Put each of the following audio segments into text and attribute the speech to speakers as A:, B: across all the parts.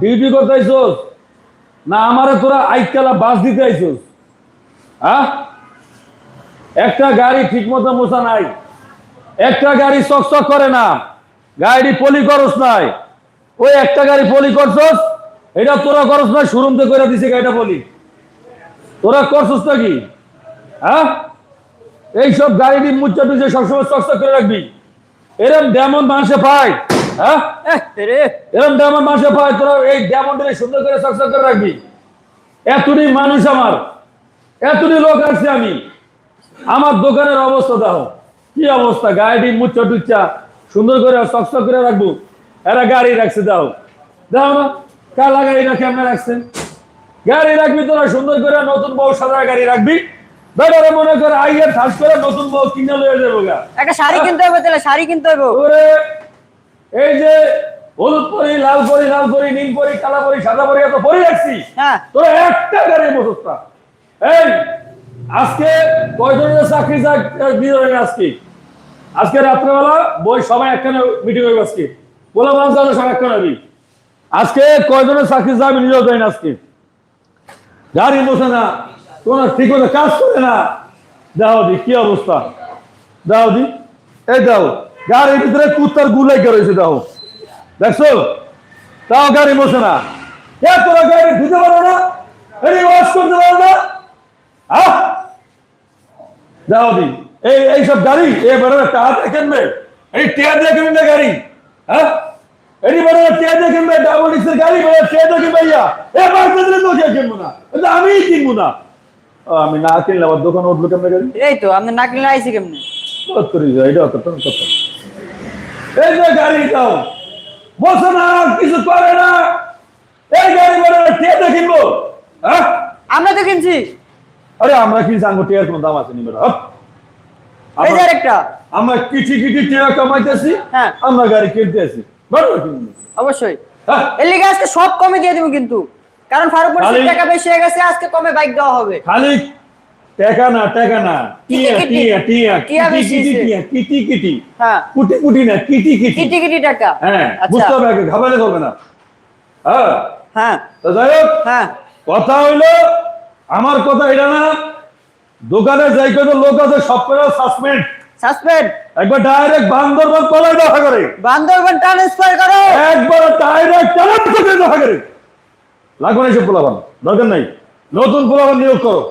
A: Duty করতে আইছস না আমারে তোরা আইকালা বাস দিতে আইছস হ্যাঁ? একটা গাড়ি ঠিক মতো মোছা নাই। একটা গাড়ি চকচক করে না। গাড়ি পলি করস নাই। ওই একটা গাড়ি পলি করছস? এটা তোরা করস না শুরুমতে করে দিছে গাড়িটা পলি। তোরা করছস নাকি? হ্যাঁ? এইসব গাড়ি মুচ্চা টুচে সবসময় চকচক করে রাখবি। এরম ডেমন মানুষে পায়। হ্যাঁ?
B: রে
A: এরম ডেমন পায় তোরা এই ডেমনটাকে সুন্দর করে চকচক করে রাখবি। এতটি মানুষ আমার এতটি লোক আসছে আমি। আমার দোকানের অবস্থা দেখো কি অবস্থা? গাড়ি টুচ্চা সুন্দর করে চকচক করে রাখব। এরা গাড়ি রাখছে দাও। দাও না কালা কেমন রাখছেন? গাড়ি রাখবি তোরা সুন্দর করে নতুন বউ সাদা গাড়ি রাখবি। বেটারে মনে করে আইয়ের ঠাস করে নতুন বউ কিনে লয়ে যাব গা।
B: একটা শাড়ি কিনতে হবে তাহলে শাড়ি কিনতে হবে।
A: ওরে এই যে হলুদ পরি লাল পরি লাল পরি নীল পরি কালা পরি সাদা পরি এত পরি রাখছি।
B: হ্যাঁ।
A: তোরা একটা গাড়ি বসতা এই আজকে কয়জনের চাকরি দিয়ে আজকে? আজকে রাত্রেবেলা বই সবাই একখানে মিটিং হইব আজকে। বলে মানুষ সবাই একখানে হবি। আজকে কয়জনের চাকরি যাবে নিজেও দেয় না আজকে। গাড়ি বসে না কোন ঠিক মতো কাজ করে না। দাও দি কি অবস্থা? দাও দি এই দাও। গাড়ির ভিতরে কুত্তার গুলাই রয়েছে দাও দেখছ? তাও গাড়ি বসে না। তোরা গাড়ি ধুতে পারো না এই ওয়াশ করতে না। হ্যাঁ দাও দি। এই গাড়ি, এ কিনবে। এই দিয়ে কিনবে গাড়ি। হ্যাঁ? এটি বড় টিয়া দিয়ে কিনবে ডাবল ডিক্সের গাড়ি, বড় টিয়া দিয়ে কিনবে, ইয়া। এ মার্কেট তো কে কিনবো না। আমি কিনবো না। আমি না কিনলে আমার দোকান উঠল কেমনে গাড়ি?
B: এই তো, আপনি না কিনলে আইসি কেমনে?
A: করি এটা কত এই যে বসে না কিছু করে না। এই গাড়ি কিনবো? হ্যাঁ?
B: আমরা তো কিনছি।
A: আরে আমরা কি জানব টিয়ার কোনো দাম আছে নি বেটা
B: এই যে
A: আমরা-
B: একটা
A: আমরা কিটি কিটি টিয়া কামাইতেছি
B: হ্যাঁ।
A: আমরা গাড়ি কিনতে আছি। বড় কিনবো
B: অবশ্যই।
A: হ্যাঁ?
B: এর লিগে আজকে সব কমে দিয়ে দিব কিন্তু। কারণ ফারুক টাকা বেশি হয়ে গেছে আজকে কমে বাইক দেওয়া হবে।
A: খালি টাকা না টাকা না। টিয়া টিয়া টিয়া। কিটি টিয়া কিটি কিটি
B: হ্যাঁ।
A: কুটি কুটি না কিটি কিটি।
B: কিটি কিটি টাকা।
A: হ্যাঁ
B: আচ্ছা।
A: বুঝতে হবে ঘাবালে না হ্যাঁ।
B: হ্যাঁ।
A: তো যাই হোক
B: হ্যাঁ।
A: কথা হইল আমার কথা এটা না দোকানে যাই কত লোক আছে সব করে সাসপেন্ড
B: সাসপেন্ড
A: একবার ডাইরেক্ট বান্দরবান কলায় দেখা করে।
B: বান্দরবান ট্রান্সফার করো।
A: একবার ডাইরেক্ট চালান করে দেখা করে। লাগবে না এসব পোলাবান দরকার নাই। নতুন পোলাবান নিয়োগ করো।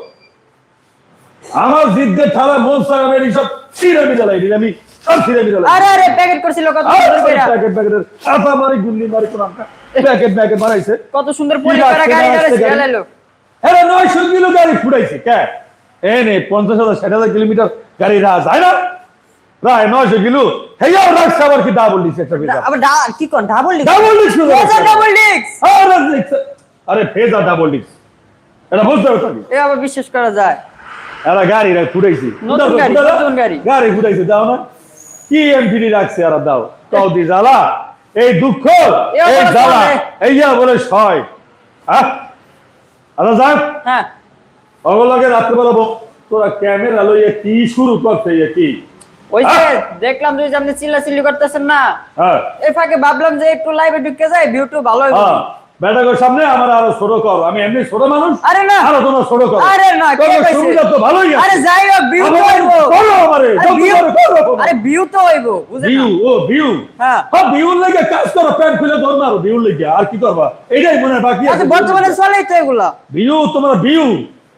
A: আমার জিদ্দের থালা মন সাগামের এইসব ছিঁড়ে মিলালাই দিলে আমি সব ছিঁড়ে মিলালাই
B: আরে আরে প্যাকেট করছিল কত সুন্দর করে।
A: প্যাকেট প্যাকেটের আতা মারি গুল্লি মারি কোন প্যাকেট প্যাকেট মারাইছে
B: কত সুন্দর পরিবার গাড়ি গাড়ি। চালালো
A: হ্যাঁ নয়শো কিলো গাড়ি ফুটাইছে কে? এ নে পঞ্চাশ হাজার ষাট হাজার কিলোমিটার গাড়ি রাজ হয় না? প্রায় নয়শো কিলো। হেয়াও রাখছে আবার কি ডাবল ডিক্স একটা পিকআপ
B: আবার কি কোন ডাবল ডিস্ক
A: ডাবল ডিক্স
B: ডাবল ডিস্ক
A: আরে ডিক্স আরে ফেজা ডাবল ডিক্স এটা বুঝতে তুমি
B: এ আবার বিশ্বাস করা যায়।
A: এরা গাড়ি রা ফুটাইছে।
B: গাড়ি,
A: ফুটাইছে দাও না। কি এমপিডি রাখছে দাও। তাও দি জ্বালা। এই দুঃখ এই জ্বালা। এই যা বলে সয়। হ্যাঁ আচ্ছা যাক।
B: হ্যাঁ।
A: অগলকে রাত্রেবেলা বল- তোরা ক্যামেরা লইয়া কি শুরু করতে কি?
B: ওই যে। দেখলাম যে আপনি চিল্লা চিল্লি করতেছেন না।
A: হ্যাঁ।
B: এই ফাঁকে ভাবলাম যে একটু লাইভে ঢুকে যায় ভিউটু ভালো হইব।
A: হ্যাঁ। বেটাগোর সামনে আমার আরও ছোট কর। আমি এমনি ছোট মানুষ
B: আরে না।
A: আরও তোমার ছোট কর।
B: আরে না কে কইছে?
A: সুবিধা তো ভালোই আছে।
B: আরে যাই হোক ভিউ হইব
A: করো আমারে করো
B: আরে ভিউ তো হইব বুঝেন
A: ভিউ ও ভিউ
B: হ্যাঁ।
A: হ্যাঁ ভিউ লেগে কাজ করো প্যান্ট খুলে ধর মারো ভিউ লেগে আর কি করবা? এটাই মনে বাকি আছে।
B: আচ্ছা বর্তমানে চলেই তো এগুলা।
A: ভিউ তোমার ভিউ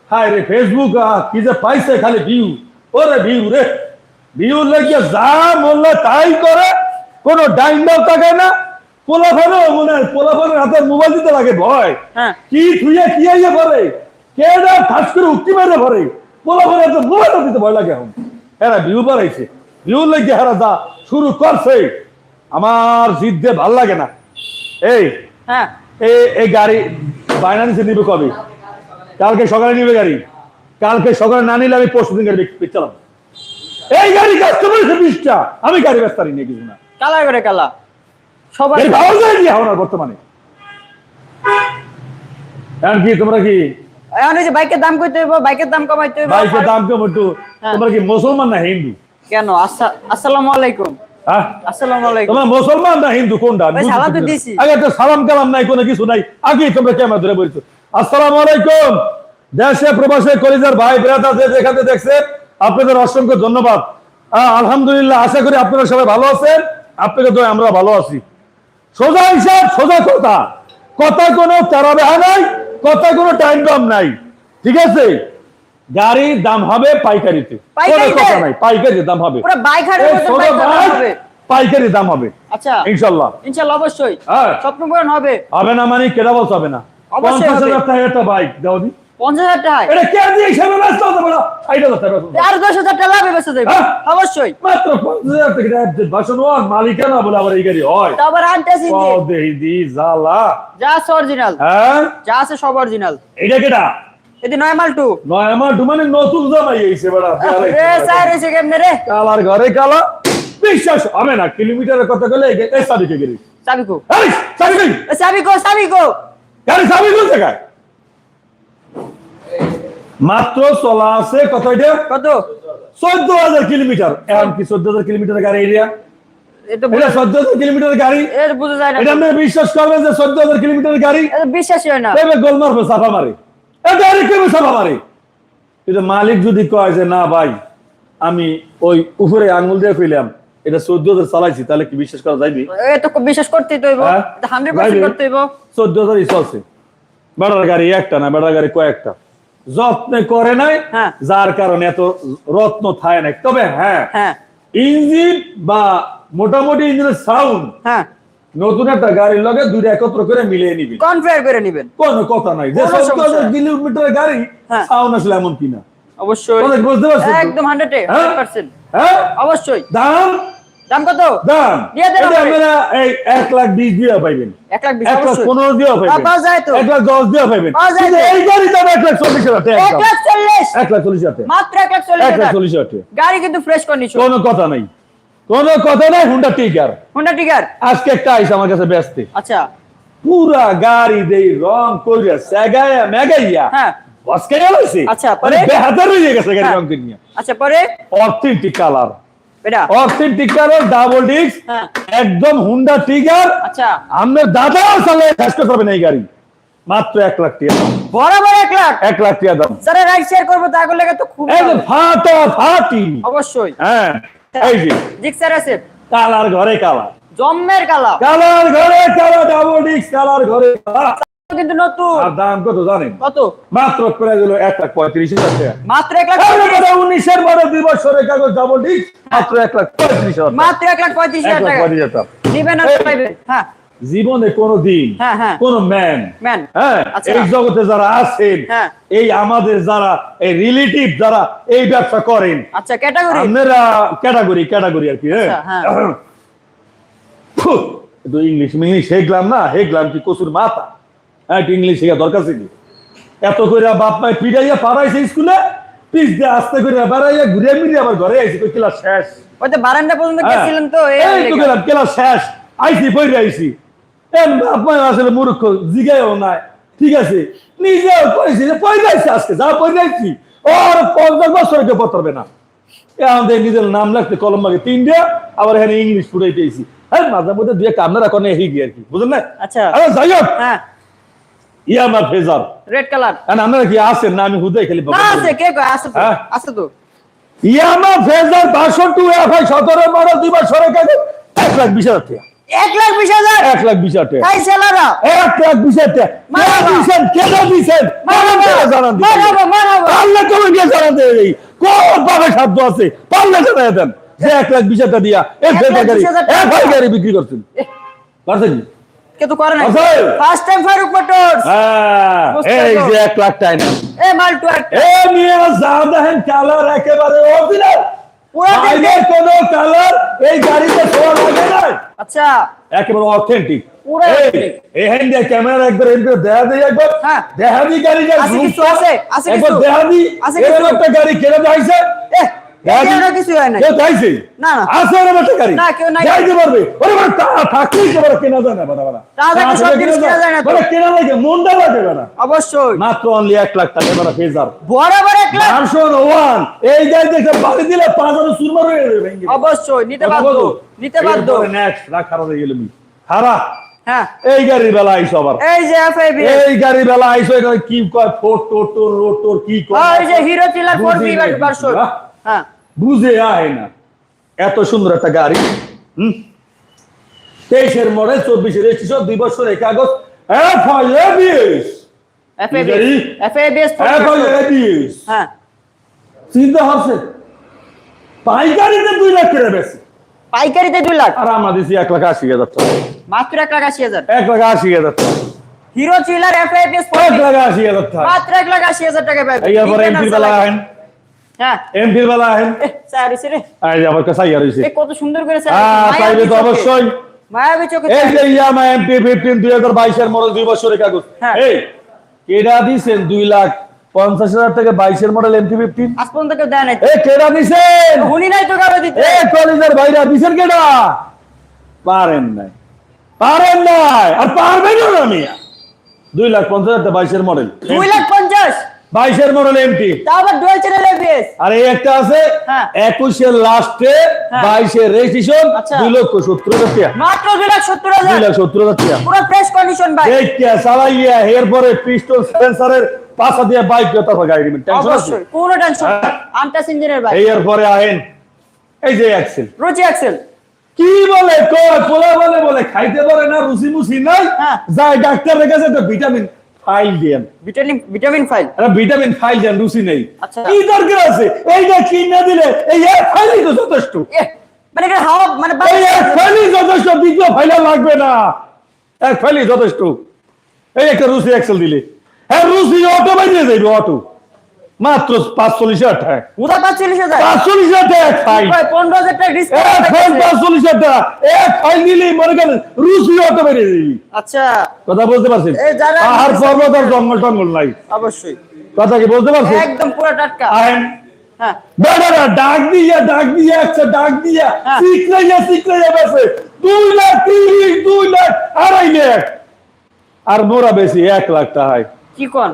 A: হায় রে ফেসবুক কি যে পাইছে খালি ভিউ ওরে ভিউ রে। ভিউ লেগে যা বললে তাই করে কোনো ডাইন দাও তাকায় না। পোলাফানো মনে হয় পোলাফানের হাতে মোবাইল দিতে লাগে ভয়।
B: হ্যাঁ।
A: কি থুইয়া কি আইয়া পরে কে না ঠাস করে উক্তি মেরে পরে পোলাফানের হাতে মোবাইল দিতে ভয় লাগে এখন। এরা ভিউ বাড়াইছে। ভিউ লেগে হেরা যা শুরু করছে। আমার জিদ্দে ভালো লাগে না। এই
B: হ্যাঁ।
A: এই গাড়ি বায়না নিচে নিবে কবে? কালকে সকালে নিবে গাড়ি। কালকে সকালে না নিলে আমি পরশু দিন গাড়ি চালাম এই গাড়ি কাস্টমার বিশটা। আমি গাড়ি ব্যস্ত নিয়ে কিছু না।
B: কালা করে কালা। সবাই
A: কি বর্তমানে। এখন কি তোমরা কি
B: এখন যে বাইকের দাম কইতে হইব বাইকের দাম কমাইতে হইব।
A: বাইকের দাম একটু।
B: হ্যাঁ।
A: তোমরা কি মুসলমান না হিন্দু?
B: কেন? আসসালামু আলাইকুম।
A: হ্যাঁ?
B: আসসালামু আলাইকুম।
A: তোমার মুসলমান না হিন্দু? কোনটা?
B: ভাই, তো দিছি।
A: আগে একটা সালাম কালাম নাই কোনো কিছু নাই। আগে তোমরা ক্যামেরা ধরে বলছো। আসসালামু আলাইকুম। দেশে প্রবাসে কলিজার ভাই ব্রাদার যে যেখানে দেখছেন আপনাদের অসংখ্য ধন্যবাদ। আলহামদুলিল্লাহ আশা করি আপনারা সবাই ভালো আছেন। আপনাকে তো আমরা ভালো আছি। সোজা হিসাব সোজা কথা। কথা কোনো তারা বেহা নাই কথা কোনো টাইম কম নাই। ঠিক আছে? গাড়ির দাম হবে পাইকারিতে। কোনো কথা নাই পাইকারির দাম হবে। পাইকারি দাম হবে।
B: আচ্ছা।
A: ইনশাল্লাহ।
B: ইনশাল্লাহ অবশ্যই।
A: হ্যাঁ।
B: স্বপ্ন পূরণ হবে।
A: হবে না মানে কেনা বলতে হবে না।
B: অবশ্যই
A: পঞ্চাশ। হাজার টাকা একটা বাইক দাও দি।
B: পঞ্চাশ হাজার টাকায়।
A: এটা কে দিয়ে হিসাবে ব্যস্ত হতে পারো? ষাট হাজার টাকা ব্যস্ত
B: আর দশ হাজার টাকা লাভে বেঁচে যাবে
A: হ্যাঁ।
B: অবশ্যই।
A: মাত্র পঞ্চাশ হাজার টাকা বাসন ওয়ান মালিকানা বলে আবার এই গাড়ি হয়।
B: তারপর আনটেস
A: দেহি দি জালা
B: যা আছে অরিজিনাল
A: হ্যাঁ?
B: যা আছে সব অরিজিনাল
A: এটা কেটা?
B: এদি নয় টু
A: নয় আমার মানে নতুন জামাই এইছে বেড়া।
B: রে স্যার এসে কেমনে রে?
A: কালার ঘরে কালা বিশ্বাস হবে না কিলোমিটারের কথা বলে এই সাবিকে গেলি?
B: চাবি কো?
A: এই সাবি কই?
B: এ, চাবি কো চাবি কো?
A: গাড়ি সাবি কোন জায়গায়? মাত্র চলা আছে কত এটা?
B: কত?
A: চোদ্দ হাজার কিলোমিটার। এখন কি চোদ্দ হাজার কিলোমিটার গাড়ি এরিয়া
B: এটা
A: এটা চোদ্দ হাজার কিলোমিটার গাড়ি?
B: এটা বোঝা যায় না।
A: এটা আপনি বিশ্বাস করবেন যে চোদ্দ হাজার কিলোমিটার গাড়ি?
B: বিশ্বাসই হয় না।
A: গোল মারবে চাপা মারে। গাড়ি কেমন চাপা মারে? কিন্তু মালিক যদি কয় যে না ভাই আমি ওই উপরে আঙ্গুল দিয়ে ফেলাম এটা চোদ্দ হাজার চালাইছি তাহলে কি বিশ্বাস করা যাইবে?
B: এ বিশ্বাস করতেই তো? হান্ড্রেড পার্সেন্ট
A: চোদ্দ হাজারই চলছে। বেড়ার গাড়ি একটা না বেড়ার গাড়ি কয়েকটা? যত্নে করে নাই
B: হ্যাঁ।
A: যার কারণে এত রত্ন থায় নাই। তবে হ্যাঁ
B: হ্যাঁ।
A: ইঞ্জিন বা মোটামুটি ইঞ্জিনের সাউন্ড
B: হ্যাঁ।
A: নতুন একটা গাড়ির লগে দুইটা একত্র করে মিলিয়ে নিবি।
B: কনফায়ার করে নিবেন।
A: কোনো কথা নাই। যে। কিলোমিটারের গাড়ি
B: হ্যাঁ।
A: সাউন্ড আসলে এমন কিনা।
B: অবশ্যই।
A: বুঝতে পারছ তো?
B: একদম হান্ড্রেড
A: হ্যাঁ?
B: পার্সেন্ট
A: হ্যাঁ?
B: অবশ্যই।
A: দাম?
B: দাম কত?
A: দাম।
B: দিয়ে দেন
A: এটা
B: আমারে।
A: আপনারা এই এক লাখ বিশ দিয়ে পাইবেন।
B: এক লাখ
A: এক লাখ পনেরো দিয়ে পাইবেন।
B: পাওয়া যায় তো।
A: এক লাখ দশ দিয়ে পাইবেন।
B: পাওয়া যায়
A: কিন্তু
B: তো।
A: এই গাড়ি দাম এক লাখ চল্লিশ হাজার
B: এক লাখ চল্লিশ।
A: এক লাখ চল্লিশ হাজার
B: মাত্র এক লাখ চল্লিশ
A: এক লাখ চল্লিশ হাজার
B: গাড়ি কিন্তু ফ্রেশ কন্ডিশন
A: কোনো কথা নাই। কোনো কথা নাই হুন্ডা টিকার
B: হোন্ডা টিকার
A: আজকে একটা আইস আমার কাছে ব্যস্ত।
B: আচ্ছা।
A: পুরা গাড়ি দেই রং কইরা সাগায়া মেগাইয়া।
B: হ্যাঁ।
A: বসকে গেছে
B: আচ্ছা, পরে?
A: হয়ে গেছে গাড়ি
B: হ্যাঁ।
A: রং করে নিয়ে
B: আচ্ছা পরে?
A: অথেন্টিক কালার
B: এটা?
A: অথেন্টিক কালার ডাবল ডিস্ক
B: হ্যাঁ।
A: একদম হুন্ডা টিগার
B: আচ্ছা।
A: আপনার দাদাও চালায় শেষ এই গাড়ি। মাত্র এক লাখ টাকা।
B: বরাবর এক লাখ?
A: এক লাখ টাকা দাম।
B: স্যার রাইড শেয়ার করব তা করলে তো খুব
A: এই ফাটা ফাটি।
B: অবশ্যই।
A: হ্যাঁ এই যে।
B: আছে?
A: কালার ঘরে কালার।
B: জম্মের কালা
A: কালার ঘরে কালার ডাবল ডিস্ক কালার ঘরে কালার।
B: কিন্তু নতুন।
A: আর দাম কত জানেন?
B: কত?
A: মাত্র করে দিল এক লাখ পঁয়ত্রিশ হাজার টাকা।
B: মাত্র এক লাখ
A: উনিশের দুই বছরের কাগজ ডাবল ডিস্ক মাত্র এক লাখ পঁয়ত্রিশ হাজার
B: মাত্র এক লাখ পঁয়ত্রিশ হাজার টাকা।
A: পঁয়ত্রিশ হাজার
B: হ্যাঁ।
A: জীবনে কোনো দিন
B: হ্যাঁ, হ্যাঁ।
A: কোন
B: ম্যান
A: হ্যাঁ
B: আচ্ছা।
A: এই জগতে যারা আছেন
B: হ্যাঁ।
A: এই আমাদের যারা এই রিলেটিভ যারা এই ব্যবসা করেন
B: আচ্ছা ক্যাটাগরি
A: আপনারা ক্যাটাগরি ক্যাটাগরি আর কি হ্যাঁ।
B: আচ্ছা, হ্যাঁ।
A: ফুহ, একটু ইংলিশ ইংলিশ হেগলাম না হেগলাম কি কচুর মাথা? হ্যাঁ একটু ইংলিশ শেখা দরকার ছিল। এত করে বাপ পিড়াইয়া পাড়াইছে স্কুলে পিস দিয়ে আস্তে করে বেড়াইয়া ঘুরে মিলিয়ে আবার ঘরে আইছি কই ক্লাস শেষ।
B: ওই তো বারান্দা পর্যন্ত
A: হ্যাঁ।
B: তো এই
A: তো গেলাম ক্লাস শেষ। আইছি আইছি। এম বাপ আসলে মূর্খ জিগায়ও ঠিক আছে নিজেও কইছি যে পয়দাইছি আজকে যা পয়দাইছি ওর পঞ্চাশ বছর কেউ পড়তে না। এ আমাদের নিজের নাম লাগতে কলম মাগে তিনটে আবার এখানে ইংলিশ ফুটাইতেছি হ্যাঁ মাঝে মধ্যে দুয়ে কামনারা কোনে হিগি আর কি বুঝলেন না?
B: আচ্ছা।
A: যাই হোক।
B: হ্যাঁ।
A: ইয়া আমার ফেজার।
B: রেড কালার
A: কারণ আপনারা কি আসেন না আমি হুদাই খালি
B: না আছে কে কয়? আছে তো
A: হ্যাঁ।
B: আছে তো।
A: ইয়ামা ফেজার বাষট্টি এফআই সতেরো বারো দুই বছরের কাছে এক লাখ বিশ হাজার টাকা।
B: এক লাখ বিশ হাজার?
A: এক লাখ বিশ হাজার
B: তাই সেলারা
A: এক লাখ বিশ হাজার। কেন দিছেন? কেন দিছেন?
B: মারহাবা,
A: কেন জানান দিছেন?
B: মারহাবা, মারহাবা।
A: আল্লাহ তুমি দিয়ে জানান দেয় কোন পাবে সাধ্য আছে? পারলে জানাই দেন। যে এক লাখ বিশ হাজার দিয়া এক
B: এক লাখ
A: ফেজার গাড়ি
B: বিশ হাজার টাকা।
A: এফআই গাড়ি বিক্রি করছেন। পারছেন
B: কে তো করে না ফার্স্ট টাইম ফারুক মোটরস
A: হ্যাঁ এই যে এক লাখ টাকা
B: এ মালটু একটা
A: এ মিয়া যা দেখেন কালার একেবারে অরিজিনাল
B: পুরো
A: বাইরের কোনো কালার এই গাড়িতে ছোঁয়া লাগে না
B: আচ্ছা।
A: একেবারে অথেন্টিক
B: পুরো।
A: এই হ্যান্ড ক্যামেরা একবার দেখা দিই একবার।
B: হ্যাঁ।
A: দেখা দিই গাড়ি যা
B: আছে কিছু আছে, আছে কিছু।
A: দেখা দিই
B: আছে
A: একটা গাড়ি কেনা যাইছে।
B: এ কিছু হয় নাই।
A: কেউ চাইছে
B: না, না।
A: আছে ওরা বাচ্চা গাড়ি
B: না, কেউ নাই।
A: যাইতে পারবে? ওরে বাবা টাকা থাকলেই তো ওরা কেনা যায় না বাবা বাবা।
B: টাকা থাকলে সব জিনিস কেনা যায় না তো।
A: কেনা লাগে মনটা লাগে বাবা।
B: অবশ্যই।
A: মাত্র অনলি এক লাখ টাকা বাবা ফেজার
B: বরাবর এক লাখ।
A: ভার্সন ওয়ান এই গাড়ি দেখে বাড়ি দিলে পাঁচ হাজার সুরমার হয়ে যাবে
B: অবশ্যই নিতে বাধ্য নিতে বাধ্য।
A: রাখ হারা হয়ে গেল।
B: হ্যাঁ।
A: এই গাড়ির বেলা আইসো আবার।
B: এই যে এফআইবি
A: এই গাড়ির বেলা আইসো এটা কি কয় ফোর টোর টোর রোড টোর কি কয়?
B: এই যে হিরো চিলার ফোর
A: বুঝি
B: বি ভার্সন
A: কিছু, হ্যাঁ? বুঝে আয় না। এত সুন্দর একটা গাড়ি হুম? তেইশের মডেল চব্বিশের রেজিস্ট্রেশন দুই বছরের কাগজ F I ABS F I চিন্তা হচ্ছে পাইকারিতে দুই লাখ করে বেশি।
B: পাইকারিতে দুই লাখ?
A: আর আমরা এক লাখ আশি হাজার টাকা।
B: মাত্র এক লাখ আশি হাজার?
A: এক লাখ আশি হাজার টাকা।
B: হিরো চিলার এফআইবিএস
A: এক লাখ আশি হাজার টাকা।
B: মাত্র এক লাখ আশি হাজার টাকা
A: আহেন
B: হ্যাঁ
A: এমপির বেলা আহেন।
B: স্যার এসে রে।
A: আমার কাছে আইয়া রয়েছে
B: এ কত সুন্দর করে স্যার।
A: হ্যাঁ চাইবে তো অবশ্যই।
B: মায়াবী চোখে
A: এই যে ইয়ামা এমপি ফিফটিন দুই হাজার বাইশের মডেল দুই বছরের কাগজ।
B: হ্যাঁ।
A: এই কেডা দিছেন দুই লাখ পঞ্চাশ হাজার থেকে বাইশের মডেল এমপি ফিফটিন
B: আজ পর্যন্ত কেউ দেয় নাই।
A: এ কেডা দিছেন?
B: হুনি নাই তো কারও দিতে।
A: এ কলেজের দিছেন কেডা? পারেন নাই। পারেন নাই। আর পারবেন না মিয়া। দুই লাখ পঞ্চাশ হাজার বাইশের মডেল
B: দুই লাখ
A: বাইশের মডেল
B: চ্যানেল এফএস
A: আর এই একটা আছে
B: হ্যাঁ।
A: একুশের লাস্টে
B: হ্যাঁ।
A: বাইশের রেজিস্ট্রেশন
B: আচ্ছা।
A: দুই লক্ষ সত্তর হাজার টাকা।
B: মাত্র দুই লাখ সত্তর
A: দুই
B: হাজার
A: লাখ সত্তর হাজার টাকা।
B: পুরো ফ্রেশ কন্ডিশন ভাই।
A: চালাইয়া এরপরে পিস্টল সেন্সারের পাশা দিয়ে বাইক কথা গাড়ি দিবেন টেনশন আছে?
B: অবশ্যই কোনো টেনশন। আনটাস ইঞ্জিনের ভাই।
A: এই এরপরে আহেন। এই যে অ্যাক্সেল
B: রুচি অ্যাক্সেল
A: কি বলে? কয়? পোলা বলে বলে খাইতে পারে না রুচি মুচি নাই।
B: হ্যাঁ।
A: যাই ডাক্তারের কাছে তো ভিটামিন ফাইল দেন।
B: Vitamin vitamin file?
A: আরে ভিটামিন ফাইল দেন রুচি নেই।
B: আচ্ছা।
A: কি দরকার আছে? এইটা কি না দিলে এই এক ফাইলই তো যথেষ্ট।
B: মানে এটা হাওয়া মানে
A: এই এক ফাইলই যথেষ্ট দ্বিতীয় ফাইলা লাগবে না। এক ফাইলই যথেষ্ট। এই একটা রুচি এক্সেল দিলে। হ্যাঁ রুচি অটো বাইরে যাইবে অটো। মাত্র পাঁচচল্লিশ হাজার টাকা।
B: উদা পাঁচচল্লিশ হাজার?
A: পাঁচচল্লিশ হাজার টাকা ফাইল।
B: পনেরো হাজার টাকা
A: এক
B: ডিসকাউন্ট
A: ফাইল পাঁচচল্লিশ হাজার টাকা। এক ফাইল দিলেই মনে করেন রুচি অটো বাইরে যাবি
B: আচ্ছা।
A: কথা বলতে পারছেন? পাহাড় পর্বত আর জঙ্গল টঙ্গল নাই।
B: অবশ্যই।
A: কথা কি বলতে পারছেন?
B: একদম পুরো টাটকা।
A: আহেন
B: হ্যাঁ।
A: ডাক দিয়া ডাক দিয়া একটা ডাক দিয়া।
B: হ্যাঁ।
A: বেছে দুই লাখ তিরিশ দুই লাখ আড়াই লাখ। আর মোরা বেশি এক লাখ টাকায়।
B: কি কোন?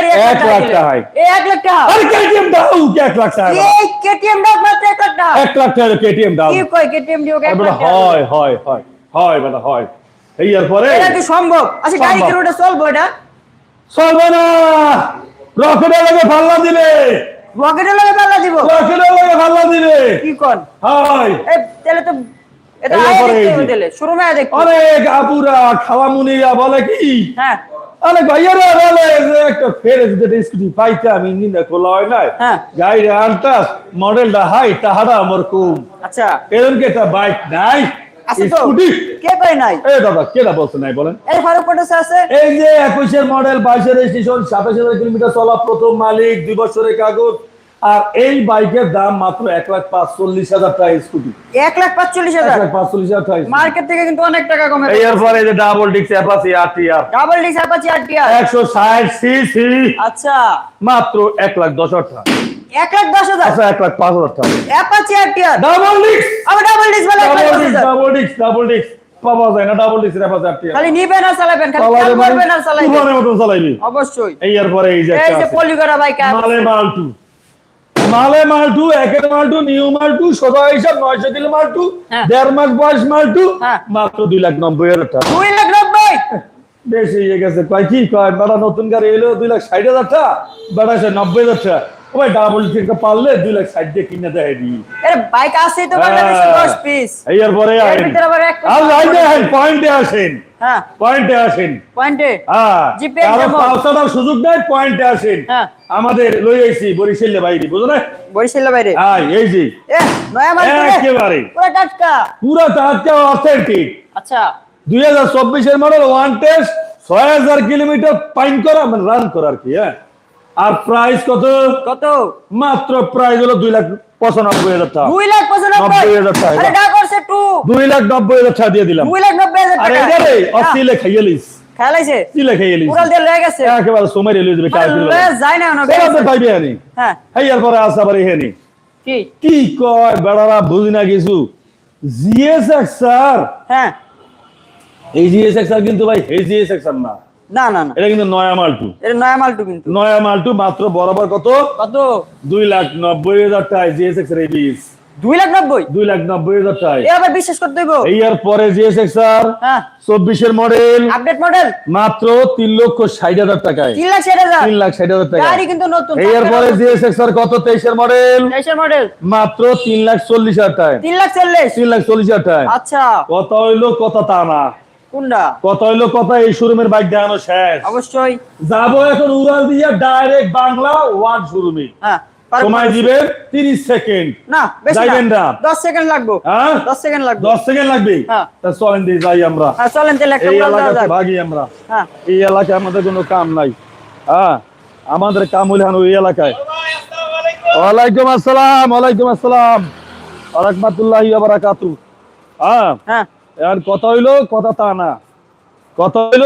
A: এক
B: এক লাখ টাকা
A: টাকায়।
B: এক লাখ টাকা।
A: আরে কেটিএম দাও এক লাখ টাকা
B: এই কেটিএম ডাক মাত্র এক লাখ টাকা।
A: এক লাখ টাকা কেটিএম দাও।
B: কি কয় কেটিএম দিও এক
A: আর বেটা
B: লাখ
A: হয় হয় হয় হয় বেটা হয়। এই পরে?
B: এটা কি সম্ভব? আচ্ছা গাড়ি
A: সম্ভব।
B: কি রোডে চলবো এটা?
A: চলবে না। রকেটের লাগে পাল্লা
B: রকেটে লাগে পাল্লা দিব?
A: রকেটের লাগে পাল্লা দিবে
B: কি কোন
A: হয়।
B: এই তাহলে তো এটা শোরুমে আয়
A: অনেক আপুরা খালামুনিরা বলে কি?
B: হ্যাঁ।
A: ভাইয়ারা বলে যে একটা ফেরেস যেটা স্কুটি পাইতাম ইঞ্জিনটা খোলা হয় নাই?
B: হ্যাঁ।
A: গাড়িটা আনতাস মডেলটা হাই তাহারা আমার কম।
B: আচ্ছা।
A: এরকম কি একটা বাইক নাই?
B: আছে তো কে পাই নাই?
A: এ দাদা কেটা বলছে নাই বলেন?
B: এই ফারুক পটাসে আছে?
A: এই যে মডেল কিলোমিটার চলা প্রথম মালিক দুই বছরের কাগজ আর এই বাইকের দাম মাত্র এক লাখ পাঁচচল্লিশ হাজার টাকা স্কুটি
B: এক লাখ পাঁচচল্লিশ
A: এক
B: হাজার
A: লাখ পাঁচচল্লিশ হাজার টাকা
B: মার্কেট থেকে কিন্তু অনেক টাকা কমে
A: এরপরে যে ডাবল ডিক্স Apache R T R
B: double disc Apache R TR
A: একশো ষাট সিসি
B: আচ্ছা।
A: মাত্র এক লাখ দশ হাজার টাকা।
B: এক লাখ দশ হাজার?
A: আচ্ছা এক লাখ পাঁচ হাজার টাকা।
B: অ্যাপাচি আর টিআর
A: ডাবল ডিক্স
B: আবার ডাবল ডিস বলে
A: ডাবল ডিক্স ডাবল ডিক্স ডাবল ডিক্স পাওয়া যায় না ডাবল ডিক্স রেফাস আর টি আর
B: খালি নিবেন আর চালাবেন খালি করবেন আর চালাবেন
A: মতন চালাইবি।
B: অবশ্যই।
A: এই এরপরে এই যে
B: এই যে
A: আছে।
B: পলিগরা বাইক
A: মালে মালটু মালে মালটু একের মালটু নিউ মালটু সোজা হিসাব নয়শো কিলো মালটু
B: হ্যাঁ।
A: দেড় মাস বয়স মালটু
B: হ্যাঁ।
A: মাত্র দুই লাখ নব্বই হাজার টাকা।
B: দুই লাখ নব্বই?
A: বেশি হয়ে গেছে। কয় কি কয়? বেড়া নতুন গাড়ি এলো দুই লাখ ষাট হাজার টাকা বেড়া সে নব্বই হাজার টাকা। ওই ডাবল থেকে পারলে দুই লাখ ষাট দিয়ে কিনে দেয় দিই
B: এর বাইক আছে তো বাংলাদেশে দশ পিস
A: এই এরপরে
B: এর এক
A: আর লাইনে পয়েন্টে আসেন।
B: হ্যাঁ।
A: পয়েন্টে আসেন।
B: পয়েন্টে?
A: হ্যাঁ।
B: জিপে
A: সুযোগ নাই পয়েন্টে আসেন।
B: হ্যাঁ।
A: আমাদের লই আইছি বরিশালে বাইরে বুঝো না
B: বরিশাল বাইরে।
A: হ্যাঁ এই যে।
B: এ নয়া মাল
A: একেবারে।
B: পুরো টাটকা।
A: পুরো টাটকা অথেন্টিক
B: আচ্ছা।
A: দুই হাজার চব্বিশের মডেল ওয়ান টেস্ট ছয় হাজার কিলোমিটার পাইন করা মানে রান করা আর কি হ্যাঁ। আর প্রাইস কত?
B: কত?
A: মাত্র প্রাইস হলো দুই লাখ পঁচানব্বই হাজার টাকা।
B: দুই লাখ পঁচানব্বই?
A: নব্বই হাজার টাকা। দুই লাখ নব্বই হাজার টাকা দিয়ে দিলাম।
B: দুই লাখ নব্বই হাজার টাকা।
A: এই রে খাইয়ে লিস
B: খেলাইছে?
A: চিলে খাইয়ে লিস
B: পুরাল দিয়ে লয়ে গেছে।
A: একেবারে সময় রেলিয়ে দেবে কাল
B: যায় না ওনা
A: পাইবে আনি
B: হ্যাঁ।
A: এই আসা
B: কি?
A: কি কয় বেড়ারা বুঝি না কিছু। জিএসএক্স স্যার
B: হ্যাঁ।
A: এই জিএসএক্স স্যার কিন্তু ভাই এই জিএসএক্স স্যার না।
B: না না না।
A: এটা কিন্তু নয়া মালটু।
B: এটা নয়া মালটু কিন্তু।
A: নয়া মালটু মাত্র বরাবর কত?
B: কত?
A: দুই লাখ নব্বই হাজার জিএসএক্স এর এই
B: দুই লাখ নব্বই?
A: দুই লাখ নব্বই হাজার টাকায়।
B: এ আবার বিশ্বাস করতে
A: আর পরে জিএসএক্স স্যার
B: হ্যাঁ।
A: চব্বিশের মডেল
B: আপডেট মডেল
A: মাত্র তিন লক্ষ ষাট হাজার টাকায়।
B: তিন লাখ ষাট হাজার?
A: তিন লাখ ষাট হাজার টাকা
B: গাড়ি কিন্তু নতুন।
A: এই আর পরে জিএসএক্স স্যার কত? তেইশের মডেল
B: তেইশের মডেল
A: মাত্র তিন লাখ চল্লিশ হাজার টাকা
B: তিন লাখ চল্লিশ?
A: তিন লাখ চল্লিশ হাজার টাকা
B: আচ্ছা।
A: কত হইল কত তা না।
B: কোনটা?
A: কত হইল এই শোরুমের বাইক দেখানো শেষ।
B: অবশ্যই।
A: যাব এখন উড়াল দিয়ে ডাইরেক্ট বাংলা ওয়ান শোরুমে
B: হ্যাঁ
A: সময় দিবেন তিরিশ সেকেন্ড
B: না বেশি না।
A: না।
B: দশ সেকেন্ড লাগবো।
A: হ্যাঁ?
B: দশ সেকেন্ড লাগবে।
A: দশ সেকেন্ড লাগবে?
B: হ্যাঁ।
A: তা চলেন দিয়ে যাই আমরা।
B: হ্যাঁ চলেন তাহলে একটা উড়াল।
A: ভাগি আমরা।
B: হ্যাঁ।
A: এই এলাকায় আমাদের কোনো কাম নাই। হ্যাঁ আমাদের কাম হইলে ওই এলাকায়। ওয়ালাইকুম আসসালাম ওয়ালাইকুম আসসালাম। রহমাতুল্লাহি ওয়া বারাকাতু হ্যাঁ।
B: হ্যাঁ।
A: আর কথা হইল কথা তা না। কথা হইল